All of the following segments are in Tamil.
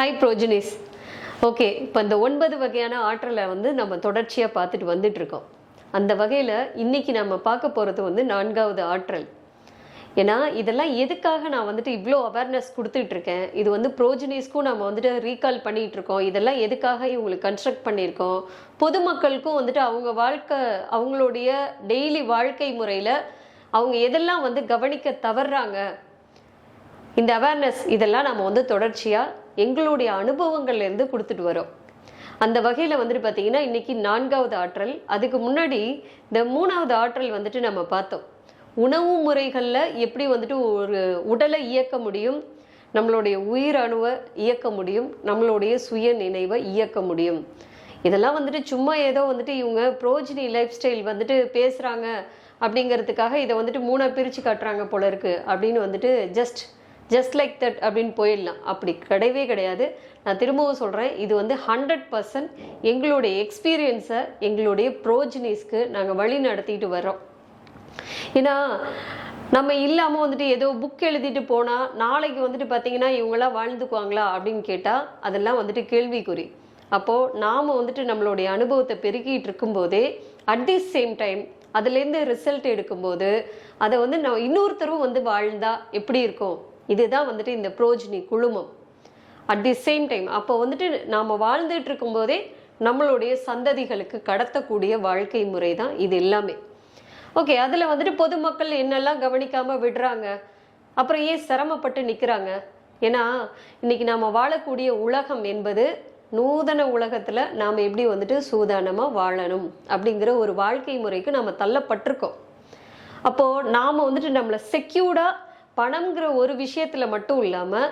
ஹாய் ப்ரோஜினிஸ் ஓகே இப்போ இந்த ஒன்பது வகையான ஆற்றலை வந்து நம்ம தொடர்ச்சியாக பார்த்துட்டு வந்துட்டுருக்கோம். அந்த வகையில் இன்றைக்கி நம்ம பார்க்க போகிறது வந்து நான்காவது ஆற்றல். ஏன்னா இதெல்லாம் எதுக்காக நான் வந்துட்டு இவ்வளோ அவேர்னஸ் கொடுத்துட்ருக்கேன் இது வந்து ப்ரோஜினிஸ்க்கும் நம்ம வந்துட்டு ரீகால் பண்ணிட்டு இருக்கோம் இதெல்லாம் எதுக்காக இவங்களுக்கு கன்ஸ்ட்ரக்ட் பண்ணியிருக்கோம்? பொதுமக்களுக்கும் வந்துட்டு அவங்க வாழ்க்கை அவங்களுடைய டெய்லி வாழ்க்கை முறையில் அவங்க எதெல்லாம் வந்து கவனிக்க தவறுறாங்க இந்த அவேர்னஸ் இதெல்லாம் நம்ம வந்து தொடர்ச்சியாக எங்களுடைய அனுபவங்கள்லேருந்து கொடுத்துட்டு வரோம். அந்த வகையில் வந்துட்டு பார்த்தீங்கன்னா இன்றைக்கி நான்காவது ஆற்றல் அதுக்கு முன்னாடி இந்த மூணாவது ஆற்றல் வந்துட்டு நம்ம பார்த்தோம். உணவு முறைகளில் எப்படி வந்துட்டு ஒரு உடலை இயக்க முடியும் நம்மளுடைய உயிரணுவை இயக்க முடியும் நம்மளுடைய சுய நினைவை இயக்க முடியும். இதெல்லாம் வந்துட்டு சும்மா ஏதோ வந்துட்டு இவங்க ப்ரோஜினி லைஃப் ஸ்டைல் வந்துட்டு பேசுகிறாங்க அப்படிங்கிறதுக்காக இதை வந்துட்டு மூணாக பிரித்து காட்டுறாங்க போல இருக்குது அப்படின்னு வந்துட்டு ஜஸ்ட் ஜஸ்ட் லைக் தட் அப்படின்னு போயிடலாம். அப்படி கிடையவே கிடையாது. நான் திரும்பவும் சொல்கிறேன் இது வந்து ஹண்ட்ரட் பர்சன்ட் எங்களுடைய எக்ஸ்பீரியன்ஸை எங்களுடைய ப்ரோஜினிஸ்க்கு நாங்கள் வழி நடத்திட்டு வர்றோம். ஏன்னா நம்ம இல்லாமல் வந்துட்டு ஏதோ புக் எழுதிட்டு போனால் நாளைக்கு வந்துட்டு பார்த்தீங்கன்னா இவங்களாம் வாழ்ந்துக்குவாங்களா அப்படின்னு கேட்டால் அதெல்லாம் வந்துட்டு கேள்விக்குறி. அப்போது நாம் வந்துட்டு நம்மளுடைய அனுபவத்தை பெருக்கிட்டு இருக்கும்போதே அட் தி சேம் டைம் அதுலேருந்து ரிசல்ட் எடுக்கும்போது அதை வந்து நான் இன்னொருத்தரும் வந்து வாழ்ந்தா எப்படி இருக்கும்? இதுதான் வந்துட்டு இந்த ப்ரோஜினி குழுமம். அட் தி சேம் டைம் அப்போ வந்துட்டு நாம் வாழ்ந்துட்டு இருக்கும்போதே நம்மளுடைய சந்ததிகளுக்கு கடத்தக்கூடிய வாழ்க்கை முறை தான் இது எல்லாமே. ஓகே அதில் வந்துட்டு பொதுமக்கள் என்னெல்லாம் கவனிக்காமல் விடுறாங்க? அப்புறம் ஏன் சிரமப்பட்டு நிற்கிறாங்க ஏன்னா இன்னைக்கு நாம் வாழக்கூடிய உலகம் என்பது நூதன உலகத்தில் நாம் எப்படி வந்துட்டு சூதானமாக வாழணும் அப்படிங்கிற ஒரு வாழ்க்கை முறைக்கு நாம் தள்ளப்பட்டிருக்கோம். அப்போது நாம் வந்துட்டு நம்மளை செக்யூர்டாக பணம்ங்கிற ஒரு விஷயத்தில் மட்டும் இல்லாமல்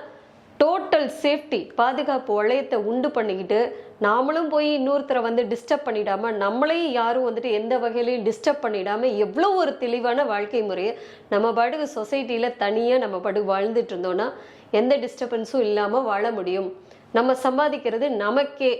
டோட்டல் சேஃப்டி பாதுகாப்பு வளையத்தை உண்டு பண்ணிக்கிட்டு நாமளும் போய் இன்னொருத்தரை வந்து டிஸ்டர்ப் பண்ணிடாமல் நம்மளையும் யாரும் வந்துட்டு எந்த வகையிலையும் டிஸ்டர்ப் பண்ணிடாமல் எவ்வளோ ஒரு தெளிவான வாழ்க்கை முறையை நம்ம பாட்டுக்கு சொசைட்டியில் தனியாக நம்ம பாட்டுக்கு வாழ்ந்துட்டு இருந்தோன்னா எந்த டிஸ்டர்பன்ஸும் இல்லாமல் வாழ முடியும். நம்ம சம்பாதிக்கிறது நமக்கே.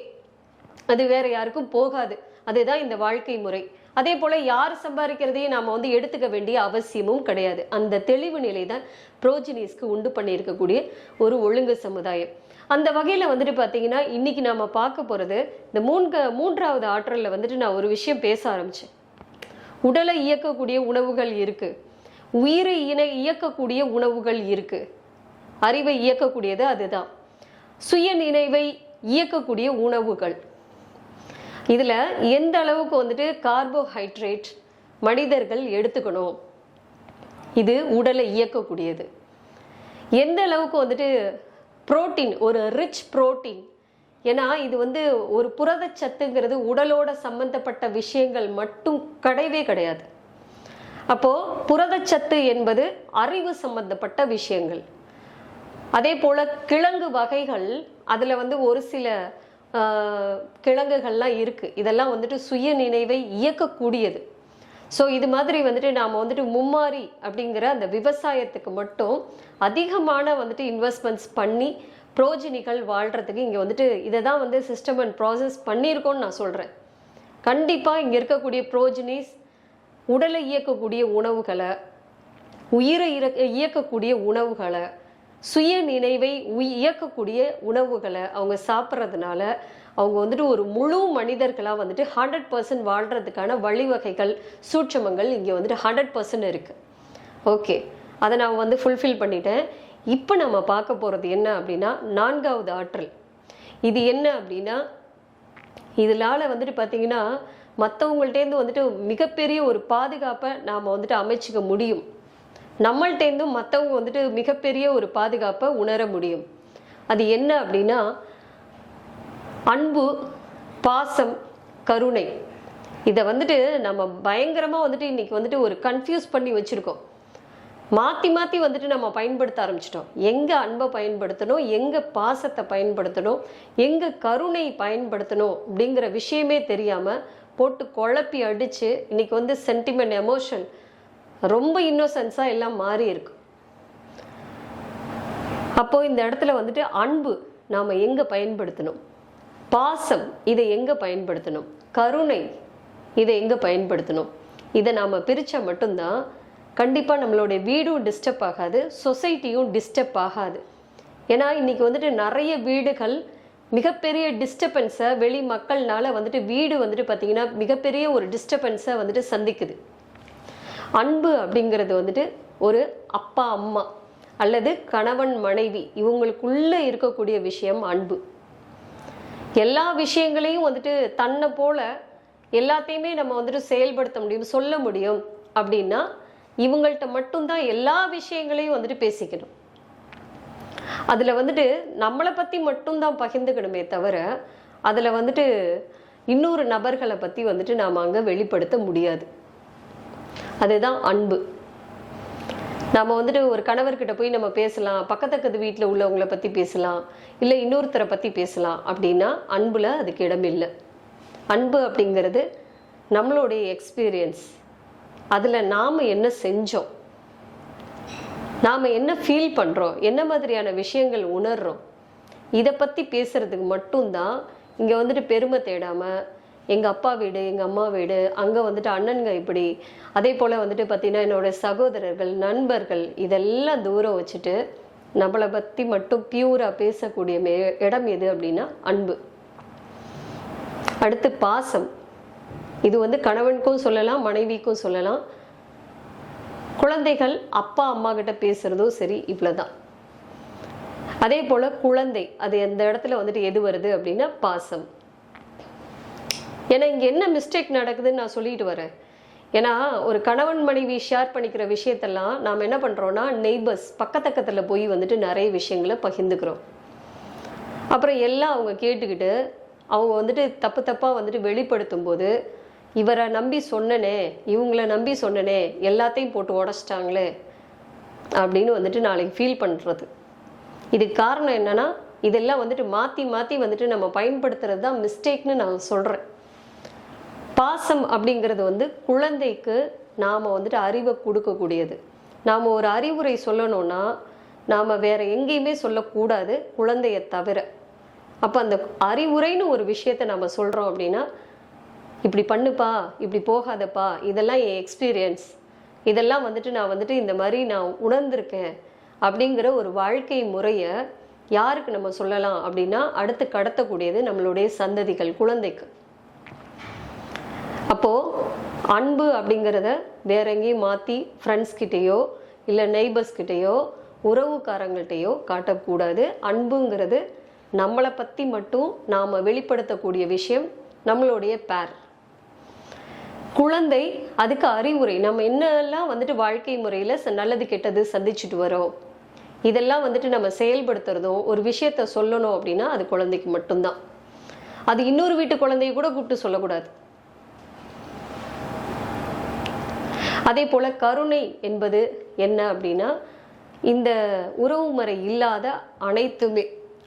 அது வேற யாருக்கும் போகாது. அதுதான் இந்த வாழ்க்கை முறை. அதே போல யார் சம்பாதிக்கிறதையும் நாம வந்து எடுத்துக்க வேண்டிய அவசியமும் கிடையாது. அந்த தெளிவு நிலை தான் புரோஜினிஸ்க்கு உண்டு பண்ணியிருக்கக்கூடிய ஒரு ஒழுங்கு சமுதாயம். அந்த வகையில் வந்துட்டு பார்த்தீங்கன்னா இன்னைக்கு நாம பார்க்க போறது இந்த மூன்று மூன்றாவது ஆற்றலில் வந்துட்டு நான் ஒரு விஷயம் பேச ஆரம்பிச்சேன். உடலை இயக்கக்கூடிய உணவுகள் இருக்கு. உயிரை இணை இயக்கக்கூடிய உணவுகள் இருக்கு. அறிவை இயக்கக்கூடியது அதுதான். சுய நினைவை இயக்கக்கூடிய உணவுகள். இதில் எந்த அளவுக்கு வந்துட்டு கார்போஹைட்ரேட் மனிதர்கள் எடுத்துக்கணும்? இது உடலை இயக்கக்கூடியது. எந்த அளவுக்கு வந்துட்டு புரோட்டீன் ஒரு ரிச் புரோட்டீன் ஏன்னா இது வந்து ஒரு புரதச்சத்துங்கிறது உடலோட சம்பந்தப்பட்ட விஷயங்கள் மட்டும் கிடையவே கிடையாது. அப்போ புரதச்சத்து என்பது அறிவு சம்பந்தப்பட்ட விஷயங்கள். அதே போல கிழங்கு வகைகள் அதில் வந்து ஒரு சில கிழங்குகள்லாம் இருக்குது இதெல்லாம் வந்துட்டு சுய நினைவை இயக்கக்கூடியது. ஸோ இது மாதிரி வந்துட்டு நாம் வந்துட்டு மும்மாரி அப்படிங்கிற அந்த விவசாயத்துக்கு மட்டும் அதிகமான வந்துட்டு இன்வெஸ்ட்மெண்ட்ஸ் பண்ணி புரோஜினிகள் வாழ்கிறதுக்கு இங்கே வந்துட்டு இதை தான் வந்து சிஸ்டம் அண்ட் ப்ராசஸ் பண்ணியிருக்கோன்னு நான் சொல்கிறேன் கண்டிப்பாக இங்கே இருக்கக்கூடிய ப்ரோஜினிஸ் உடலை இயக்கக்கூடிய உணவுகளை உயிரை இயக்கக்கூடிய உணவுகளை சுய நினைவை உய்- இயக்கக்கூடிய உணவுகளை அவங்க சாப்பிட்றதுனால அவங்க வந்துட்டு ஒரு முழு மனிதர்களாக வந்துட்டு ஹண்ட்ரட் பர்சன்ட் வாழ்கிறதுக்கான வழிவகைகள் சூட்சமங்கள் இங்கே வந்துட்டு ஹண்ட்ரட் பர்சன்ட் இருக்குது ஓகே அதை நான் வந்து ஃபுல்ஃபில் பண்ணிட்டேன். இப்போ நம்ம பார்க்க போகிறது என்ன அப்படின்னா நான்காவது ஆற்றல். இது என்ன அப்படின்னா இதனால வந்துட்டு பார்த்தீங்கன்னா மற்றவங்கள்ட்டேருந்து வந்துட்டு மிகப்பெரிய ஒரு பாதுகாப்பை நாம் வந்துட்டு அமைச்சிக்க முடியும். நம்மள்ட்டேருந்தும் மற்றவங்க வந்துட்டு மிகப்பெரிய ஒரு பாதுகாப்பை உணர முடியும். அது என்ன அப்படின்னா அன்பு பாசம் கருணை. இதை வந்துட்டு நம்ம பயங்கரமாக வந்துட்டு இன்னைக்கு வந்துட்டு ஒரு கன்ஃபியூஸ் பண்ணி வச்சுருக்கோம். மாற்றி மாற்றி வந்துட்டு நம்ம பயன்படுத்த ஆரம்பிச்சிட்டோம். எங்கே அன்பை பயன்படுத்தணும்? எங்கே பாசத்தை பயன்படுத்தணும்? எங்கே கருணை பயன்படுத்தணும்? அப்படிங்கிற விஷயமே தெரியாமல் போட்டு குழப்பி அடித்து இன்னைக்கு வந்து சென்டிமெண்ட் எமோஷன் ரொம்ப இன்னோசன்ஸாக எல்லாம் மாறி இருக்கு. அப்போ இந்த இடத்துல வந்துட்டு அன்பு நாம் எங்கே பயன்படுத்தணும்? பாசம் இதை எங்கே பயன்படுத்தணும்? கருணை இதை எங்கே பயன்படுத்தணும்? இதை நாம் பிரித்தா மட்டும்தான் கண்டிப்பாக நம்மளுடைய வீடும் டிஸ்டர்ப் ஆகாது சொசைட்டியும் டிஸ்டர்ப் ஆகாது. ஏன்னா இன்றைக்கி வந்துட்டு நிறைய வீடுகள் மிகப்பெரிய டிஸ்டர்பன்ஸை வெளி மக்கள்னால வந்துட்டு வீடு வந்துட்டு பார்த்திங்கன்னா மிகப்பெரிய ஒரு டிஸ்டர்பன்ஸை வந்துட்டு சந்திக்குது. அன்பு அப்படிங்கிறது வந்துட்டு ஒரு அப்பா அம்மா அல்லது கணவன் மனைவி இவங்களுக்குள்ள இருக்கக்கூடிய விஷயம் அன்பு. எல்லா விஷயங்களையும் வந்துட்டு தன்னை போல எல்லாத்தையுமே நம்ம வந்துட்டு செயல்படுத்த முடியும் சொல்ல முடியும் அப்படின்னா இவங்கள்ட்ட மட்டும்தான் எல்லா விஷயங்களையும் வந்துட்டு பேசிக்கணும். அதில் வந்துட்டு நம்மளை பற்றி மட்டும்தான் பகிர்ந்துக்கணுமே தவிர அதில் வந்துட்டு இன்னொரு நபர்களை பற்றி வந்துட்டு நாம் அங்கே வெளிப்படுத்த முடியாது. அதுதான் அன்பு. நம்ம வந்துட்டு ஒரு கணவர்கிட்ட போய் நம்ம பேசலாம் பக்கத்தக்கது வீட்டில் உள்ளவங்கள பற்றி பேசலாம் இல்லை இன்னொருத்தரை பற்றி பேசலாம் அப்படின்னா அன்பில் அதுக்கு இடம் இல்லை. அன்பு அப்படிங்கிறது நம்மளுடைய எக்ஸ்பீரியன்ஸ் அதில் நாம் என்ன செஞ்சோம்? நாம் என்ன ஃபீல் பண்ணுறோம் என்ன மாதிரியான விஷயங்கள் உணர்கிறோம் இதை பற்றி பேசுகிறதுக்கு மட்டும்தான் இங்கே வந்துட்டு பெருமை தேடாமல் எங்கள் அப்பா வீடு எங்கள் அம்மா வீடு அங்கே வந்துட்டு அண்ணன்க இப்படி அதே போல் வந்துட்டு பார்த்தீங்கன்னா என்னோட சகோதரர்கள் நண்பர்கள் இதெல்லாம் தூரம் வச்சுட்டு நம்மளை பற்றி மட்டும் பியூராக பேசக்கூடிய மே இடம் எது அப்படின்னா அன்பு. அடுத்து பாசம். இது வந்து கணவனுக்கும் சொல்லலாம் மனைவிக்கும் சொல்லலாம். குழந்தைகள் அப்பா அம்மா கிட்ட பேசுறதும் சரி இவ்வளவுதான். அதே போல குழந்தை அது எந்த இடத்துல வந்துட்டு எது வருது அப்படின்னா பாசம். ஏன்னா இங்கே என்ன மிஸ்டேக் நடக்குதுன்னு நான் சொல்லிட்டு வரேன். ஏன்னா ஒரு கணவன் மனைவி ஷேர் பண்ணிக்கிற விஷயத்தெல்லாம் நாம் என்ன பண்ணுறோன்னா நெய்பர்ஸ் பக்கத்தக்கத்தில் போய் வந்துட்டு நிறைய விஷயங்களை பகிர்ந்துக்கிறோம். அப்புறம் எல்லாம் அவங்க கேட்டுக்கிட்டு அவங்க வந்துட்டு தப்பு தப்பாக வந்துட்டு வெளிப்படுத்தும் போது இவரை நம்பி சொன்னனே இவங்கள நம்பி சொன்னனே எல்லாத்தையும் போட்டு உடச்சிட்டாங்களே அப்படின்னு வந்துட்டு நாளைக்கு ஃபீல் பண்ணுறது இதுக்கு காரணம் என்னென்னா இதெல்லாம் வந்துட்டு மாற்றி மாற்றி வந்துட்டு நம்ம பயன்படுத்துறது தான் மிஸ்டேக்னு நான் சொல்கிறேன் பாசம் அப்படிங்கிறது வந்து குழந்தைக்கு நாம் வந்துட்டு அறிவை கொடுக்கக்கூடியது. நாம் ஒரு அறிவுரை சொல்லணும்னா நாம் வேற எங்கேயுமே சொல்லக்கூடாது குழந்தைய தவிர. அப்போ அந்த அறிவுரைன்னு ஒரு விஷயத்த நம்ம சொல்கிறோம் அப்படின்னா இப்படி பண்ணுப்பா இப்படி போகாதப்பா இதெல்லாம் என் எக்ஸ்பீரியன்ஸ் இதெல்லாம் வந்துட்டு நான் வந்துட்டு இந்த மாதிரி நான் உணர்ந்திருக்கேன் அப்படிங்கிற ஒரு வாழ்க்கை முறையை யாருக்கு நம்ம சொல்லலாம் அப்படின்னா அடுத்து கடத்தக்கூடியது நம்மளுடைய சந்ததிகள் குழந்தைக்கு. அப்போ அன்பு அப்படிங்கிறத வேற எங்கேயும் மாற்றி ஃப்ரெண்ட்ஸ் கிட்டேயோ இல்லை நெய்பர்ஸ் கிட்டேயோ உறவுக்காரங்கள்ட்டையோ காட்டக்கூடாது. அன்புங்கிறது நம்மளை பற்றி மட்டும் நாம் வெளிப்படுத்தக்கூடிய விஷயம் நம்மளுடைய பேர் குழந்தை அதுக்கு அறிவுரை. நம்ம என்னெல்லாம் வந்துட்டு வாழ்க்கை முறையில் நல்லது கெட்டது சந்திச்சுட்டு வரோம் இதெல்லாம் வந்துட்டு நம்ம செயல்படுத்துறதும் ஒரு விஷயத்த சொல்லணும் அப்படின்னா அது குழந்தைக்கு மட்டும்தான். அது இன்னொரு வீட்டு குழந்தைய கூட கூப்பிட்டு சொல்லக்கூடாது. அதே போல கருணை என்பது என்ன அப்படின்னா இந்த உறவுமுறை இல்லாத அனைத்துமே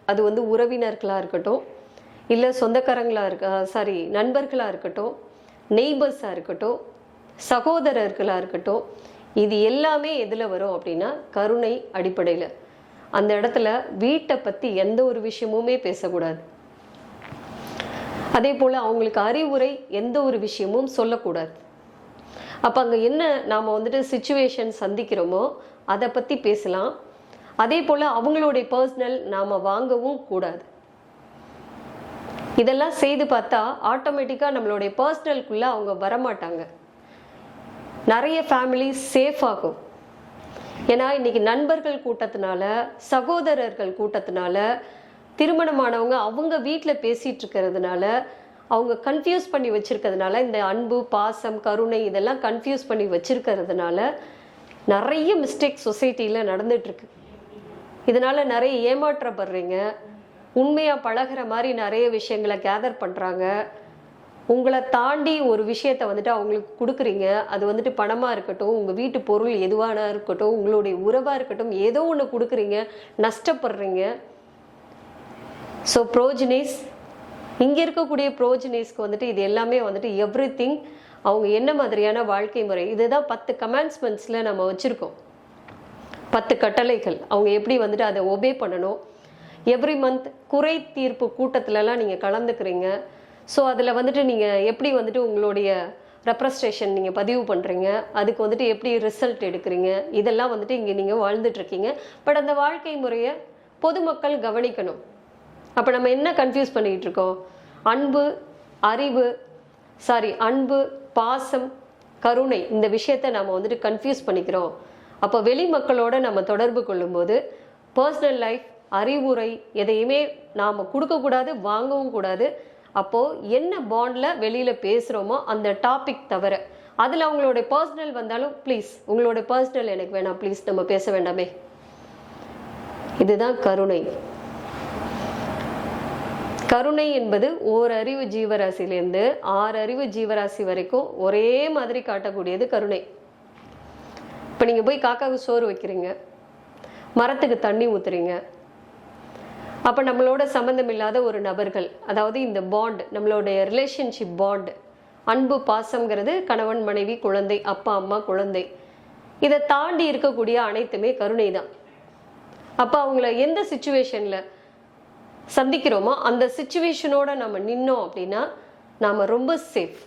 அது வந்து உறவினர்களாக இருக்கட்டும் இல்லை சொந்தக்காரங்களாக இருக்க சாரி நண்பர்களாக இருக்கட்டும் நெய்பர்ஸாக இருக்கட்டும் சகோதரர்களாக இருக்கட்டும் இது எல்லாமே எதில் வரும் அப்படின்னா கருணை அடிப்படையில். அந்த இடத்துல வீட்டை பற்றி எந்த ஒரு விஷயமுமே பேசக்கூடாது. அதே போல் அவங்களுக்கு அறிவுரை எந்த ஒரு விஷயமும் சொல்லக்கூடாது. அப்போ அங்கே என்ன நாம் வந்துட்டு சுச்சுவேஷன் சந்திக்கிறோமோ அதை பற்றி பேசலாம். அதே போல் அவங்களுடைய பர்சனல் நாம் வாங்கவும் கூடாது. இதெல்லாம் செய்து பார்த்தா ஆட்டோமேட்டிக்காக நம்மளுடைய பர்சனலுக்குள்ளே அவங்க வரமாட்டாங்க. நிறைய ஃபேமிலி சேஃப் ஆகும். ஏன்னா இன்றைக்கி நண்பர்கள் கூட்டத்தினால சகோதரர்கள் கூட்டத்தினால திருமணமானவங்க அவங்க வீட்டில் பேசிகிட்டு இருக்கிறதுனால அவங்க கன்ஃபியூஸ் பண்ணி வச்சிருக்கிறதுனால இந்த அன்பு பாசம் கருணை இதெல்லாம் கன்ஃபியூஸ் பண்ணி வச்சிருக்கிறதுனால நிறைய மிஸ்டேக் சொசைட்டியில் நடந்துட்டு இதனால் நிறைய ஏமாற்றப்படுறீங்க. உண்மையாக பழகுற மாதிரி நிறைய விஷயங்களை கேதர் பண்ணுறாங்க உங்களை தாண்டி ஒரு விஷயத்த வந்துட்டு அவங்களுக்கு கொடுக்குறீங்க. அது வந்துட்டு பணமாக இருக்கட்டும் உங்கள் வீட்டு பொருள் எதுவான இருக்கட்டும் உங்களுடைய உறவாக இருக்கட்டும் ஏதோ ஒன்று கொடுக்குறீங்க. நஷ்டப்படுறீங்க. ஸோ ப்ரோஜினேஸ் இங்கே இருக்கக்கூடிய ப்ரோஜினேஸ்க்கு வந்துட்டு இது எல்லாமே வந்துட்டு எவ்ரி திங் அவங்க என்ன மாதிரியான வாழ்க்கை முறை இதுதான் பத்து கமெண்ட்ஸ்மெண்ட்ஸில் நம்ம வச்சுருக்கோம். பத்து கட்டளைகள். அவங்க எப்படி வந்துட்டு அதை ஒபே பண்ணணும்? எவ்ரி மந்த் குறை தீர்ப்பு கூட்டத்திலலாம் நீங்கள் கலந்துக்கிறீங்க. ஸோ அதில் வந்துட்டு நீங்கள் எப்படி வந்துட்டு உங்களுடைய ரெப்ரஸ்ட்ரேஷன் நீங்கள் பதிவு பண்ணுறீங்க அதுக்கு வந்துட்டு எப்படி ரிசல்ட் எடுக்கிறீங்க? இதெல்லாம் வந்துட்டு இங்கே நீங்கள் வாழ்ந்துட்டுருக்கீங்க பட் அந்த வாழ்க்கை முறையை பொதுமக்கள் கவனிக்கணும். அப்போ நம்ம என்ன கன்ஃபியூஸ் பண்ணிக்கிட்டு இருக்கோம் அன்பு அறிவு சாரி அன்பு பாசம் கருணை இந்த விஷயத்தை நம்ம வந்துட்டு கன்ஃபியூஸ் பண்ணிக்கிறோம். அப்போ வெளி மக்களோட நம்ம தொடர்பு கொள்ளும்போது பர்சனல் லைஃப் அறிவுரை எதையுமே நாம் கொடுக்கக்கூடாது வாங்கவும் கூடாது. அப்போது என்ன பாண்டில் வெளியில் பேசுகிறோமோ அந்த டாபிக் தவிர அதில் அவங்களோட பர்சனல் வந்தாலும் ப்ளீஸ் உங்களோட பர்சனல் எனக்கு வேணாம் ப்ளீஸ் நம்ம பேச வேண்டாமே. இதுதான் கருணை. கருணை என்பது ஓரறிவு ஜீவராசிலேருந்து ஆறு அறிவு ஜீவராசி வரைக்கும் ஒரே மாதிரி காட்டக்கூடியது கருணை. இப்போ நீங்கள் போய் காக்காவுக்கு சோறு வைக்கிறீங்க. மரத்துக்கு தண்ணி ஊற்றுறீங்க அப்போ நம்மளோட சம்மந்தம் இல்லாத ஒரு நபர்கள் அதாவது இந்த பாண்ட் நம்மளுடைய ரிலேஷன்ஷிப் பாண்ட் அன்பு பாசம்ங்கிறது கணவன் மனைவி குழந்தை அப்பா அம்மா குழந்தை இதை தாண்டி இருக்கக்கூடிய அனைத்துமே கருணை தான் அப்போ அவங்கள எந்த சுச்சுவேஷனில் சந்திக்கிறோமோ அந்த சுச்சுவேஷனோட நம்ம நின்னோம் அப்படின்னா நாம் ரொம்ப சேஃப்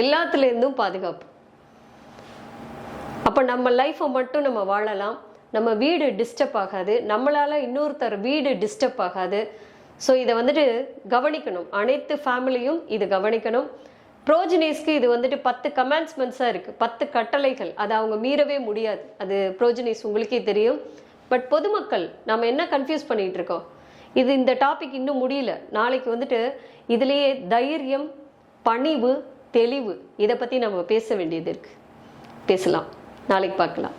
எல்லாத்துலேருந்தும் பாதுகாப்பு. அப்போ நம்ம லைஃப்பை மட்டும் நம்ம வாழலாம். நம்ம வீடு டிஸ்டர்ப் ஆகாது. நம்மளால் இன்னொருத்தர் வீடு டிஸ்டர்ப் ஆகாது. ஸோ இதை வந்துட்டு கவனிக்கணும். அனைத்து ஃபேமிலியும் இது கவனிக்கணும். ப்ரோஜினேஸ்க்கு இது வந்துட்டு பத்து கமெண்ட்ஸ்மெண்ட்ஸாக இருக்குது பத்து கட்டளைகள். அதை அவங்க மீறவே முடியாது. அது ப்ரோஜினேஸ் உங்களுக்கே தெரியும். பட் பொதுமக்கள் நம்ம என்ன கன்ஃபியூஸ் பண்ணிகிட்டு இருக்கோம்? இது இந்த டாபிக் இன்னும் முடியல. நாளைக்கு வந்துட்டு இதுலேயே தைரியம் பணிவு தெளிவு இதை பற்றி நம்ம பேச வேண்டியது இருக்குது பேசலாம். நாளைக்கு பார்க்கலாம்.